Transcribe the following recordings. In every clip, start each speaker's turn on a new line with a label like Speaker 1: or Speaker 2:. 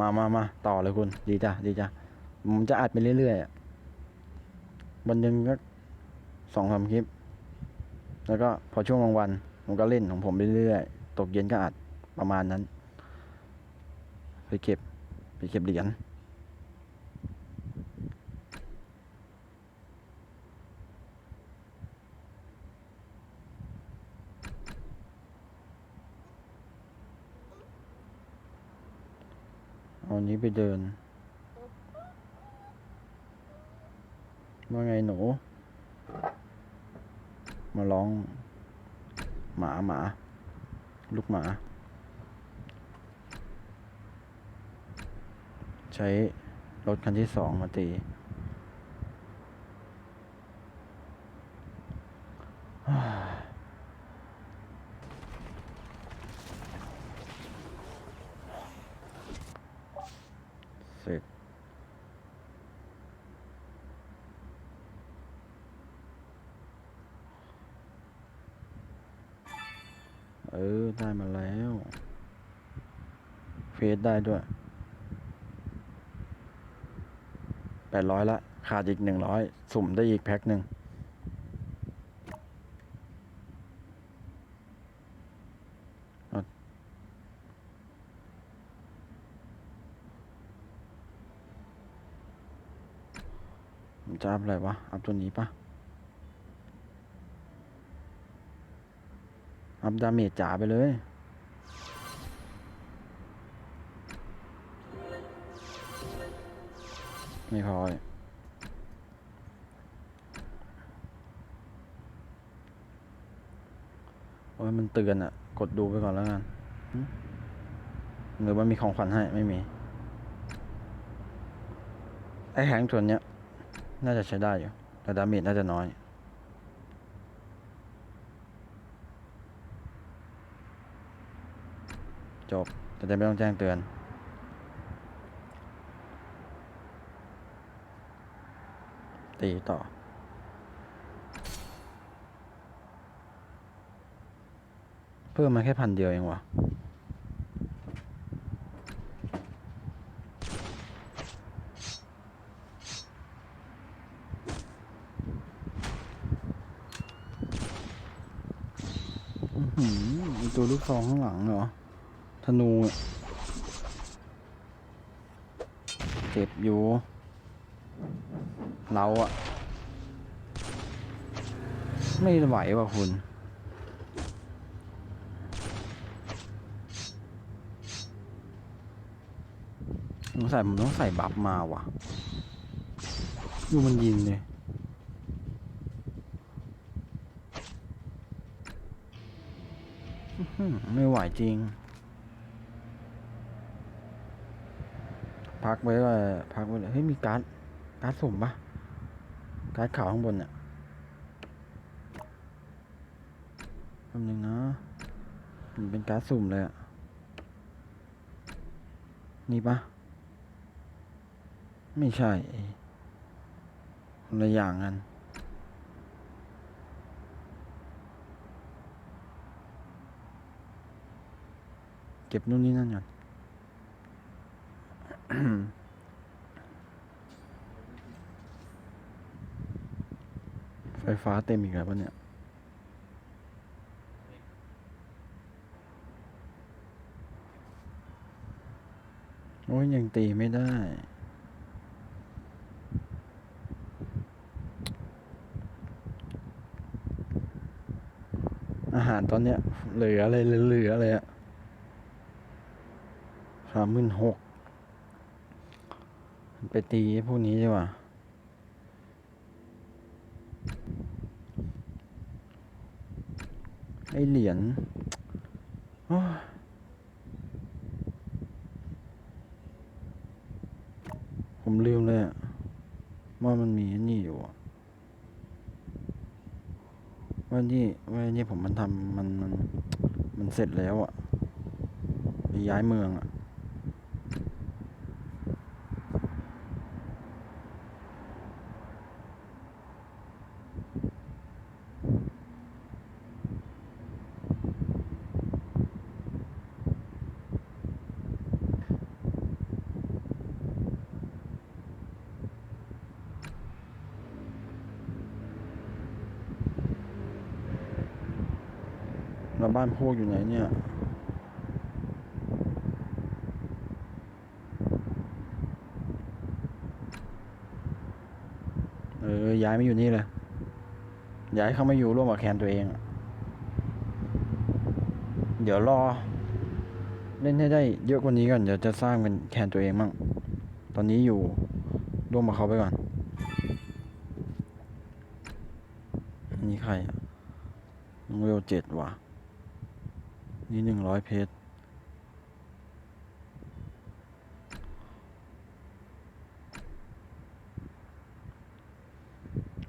Speaker 1: มามามาต่อเลยคุณ ดีจ้ะ ดีจ้ะ ผมจะอัดไปเรื่อยๆวันหนึ่งก็สองสามคลิป แล้วก็พอช่วงกลางวัน ผมก็เล่นของผมไปเรื่อยๆ ตกเย็นก็อัดประมาณนั้น ไปเก็บ ไปเก็บเหรียญ เอานี้ไปเดิน ว่าไงหนู มาร้อง หมาหมา ลูกหมา ใช้รถคันที่สองมาตี เสร็จเออ ได้มาแล้ว เฟสได้ด้วยแปดร้อยละ ขาดอีกหนึ่งร้อย สุ่มได้อีกแพ็คหนึ่ง เอาผมจะ อะไรวะ อัพตัวนี้ปะอัพดาเมจจ๋าไปเลย ไม่พอเลยโอ้ยมันเตือนอะกดดูไปก่อนแล้วกันหรือว่ามีของขวัญให้ ไม่มี ไอ้แหงส่วนเนี้ย น่าจะใช้ได้อยู่ แต่ดาเมจน่าจะน้อย จบ แต่จะไม่ต้องแจ้งเตือนตีต่อ เพิ่มมาแค่พันเดียวเองวะอื้อหือไอ้ ตัวลูกซองข้างหลังเหรอ ธนู เจ็บอยู่ เราอะไม่ไหวว่ะคุณสงใสัยผมต้องใส่บัฟมาว่ะ ดูมันยิงเลยอื้อหือ ไม่ไหวจริง พักไว้ว่าพักไว้เลยเฮ้ยมีการ์ดการ์ดสุ่มปะการ์ดขาวข้างบนเนี่ยแป๊บนึงนะมันเป็นการ์ดสุ่มเลยอะนี่ปะไม่ใช่คนละอย่างกัน ก็บนู่นนี่นั่นก่อนไฟฟ้าเต็มอีกแล้วปะเนี่ย โอ้ยยังตีไม่ได้ อาหารตอนเนี้ยเหลืออะไรเหลืออะไรอะ สามหมื่นหกไปตีพวกนี้ดีกว่าไอเหรียญผมลืมเลยอะว่ามันมีอันนี่อยู่ว่านี่ว่านี่ผมมันทำมันมันมันเสร็จแล้วอะไปย้ายเมืองอะ แล้วบ้านพวกอยู่ไหนเนี่ย เออ ย้ายไม่อยู่นี่เลย ย้ายเข้ามาอยู่ร่วมกับแคนตัวเอง เดี๋ยวรอ เล่นให้ได้เยอะกว่านี้ก่อน เดี๋ยวจะสร้างเป็นแคนตัวเองมั่ง ตอนนี้อยู่ร่วมกับเขาไปก่อนอันนี้ใครอะน้องเวลเจ็ดว่ะ นี่หนึ่งร้อยเพชร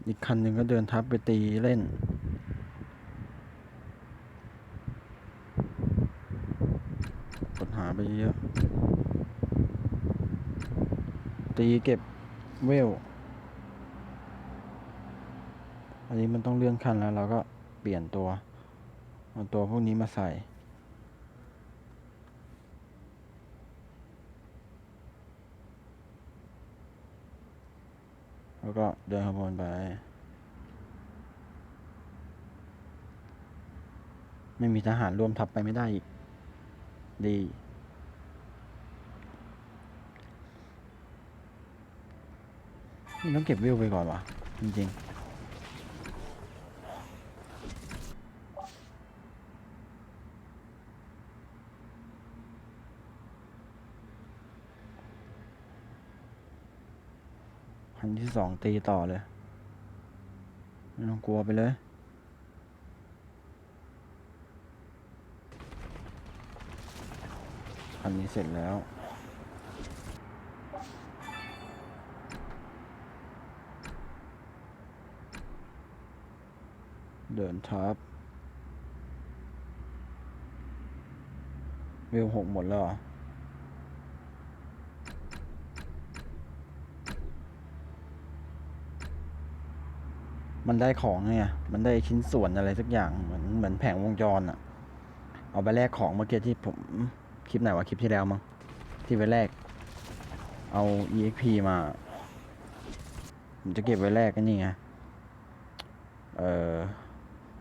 Speaker 1: อีกคันหนึ่งก็เดินทับไปตีเล่นกดหาไปเยอะ ตีเก็บเวล อันนี้มันต้องเลื่อนขั้นแล้วเราก็เปลี่ยนตัว เอาตัวพวกนี้มาใส่ แล้วก็เดินขบวนไป ไม่มีทหารร่วมทัพไปไม่ได้อีก ดี นี่ต้องเก็บวิวไปก่อนวะจริงๆันที่สองตีต่อเลย ไม่ต้องกลัวไปเลยพันนี้เสร็จแล้วเดินทับวิวหกหมดแล้วเหรอ มันได้ของไงมันได้ชิ้นส่วนอะไรสักอย่างเหมือนเหมือนแผงวงจรอะเอาไปแลกของเมื่อกี้ที่ผมคลิปไหนวะคลิปที่แล้วมั้งที่ไปแลกเอา exp มาผมจะเก็บไว้แลกกันนี่ไงเอ่อ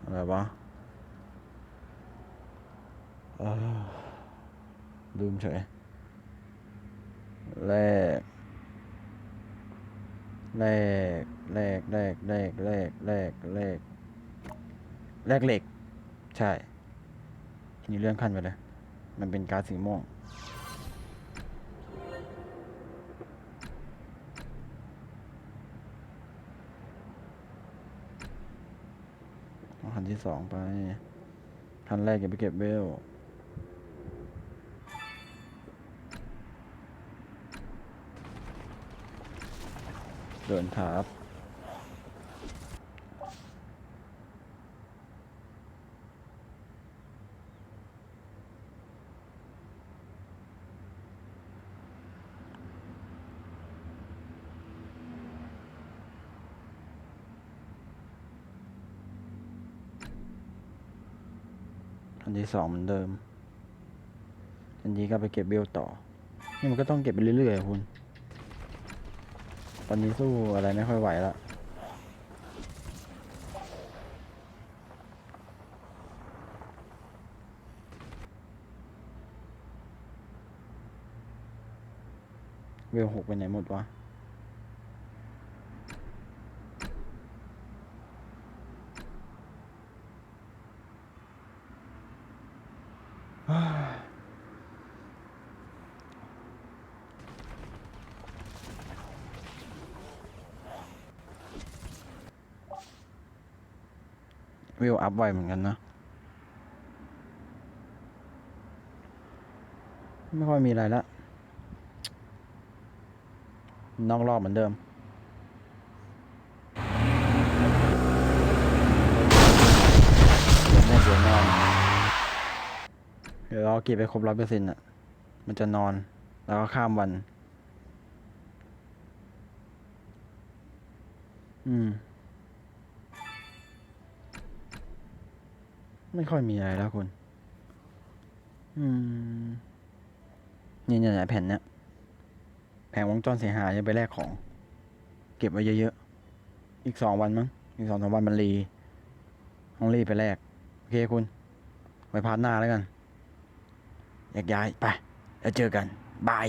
Speaker 1: อะไรวะลืมเฉยแลกแลก แลกแลกแลกแลกแลกแลกแลกเหล็ก ใช่นี่เลื่อนขั้นไปเลย มันเป็นการสีม่วงเอาคันที่สองไปคันแรกอย่าไปเก็บเวลเดินทับ อันที่สองเหมือนเดิม อันนี้ก็ไปเก็บเบลต่อ นี่มันก็ต้องเก็บไปเรื่อยๆคุณ ตอนนี้สู้อะไรไม่ค่อยไหวละเวลหกไปไหนหมดวะ วิวอัพไวเหมือนกันนะ ไม่ค่อยมีอะไรละนอกรอบเหมือนเดิมเดี๋ยวเดี๋ยวนอนเดี๋ยวรอเก็บไปครบร้อยเปอร์เซ็นต์อะ มันจะนอน แล้วก็ข้ามวัน อืม ไม่ค่อยมีอะไรแล้วคุณ อืม นี่เนี่ยเนี่ยแผ่นเนี้ยแผงวงจรเสียหายจะไปแลกของ เก็บไว้เยอะๆ อีกสองวันมั้ง อีกสองสามวันมันรีต้องรีบไปแลก โอเคคุณ ไว้พาร์ทหน้าแล้วกันแยกย้ายไป แล้วเจอกัน บาย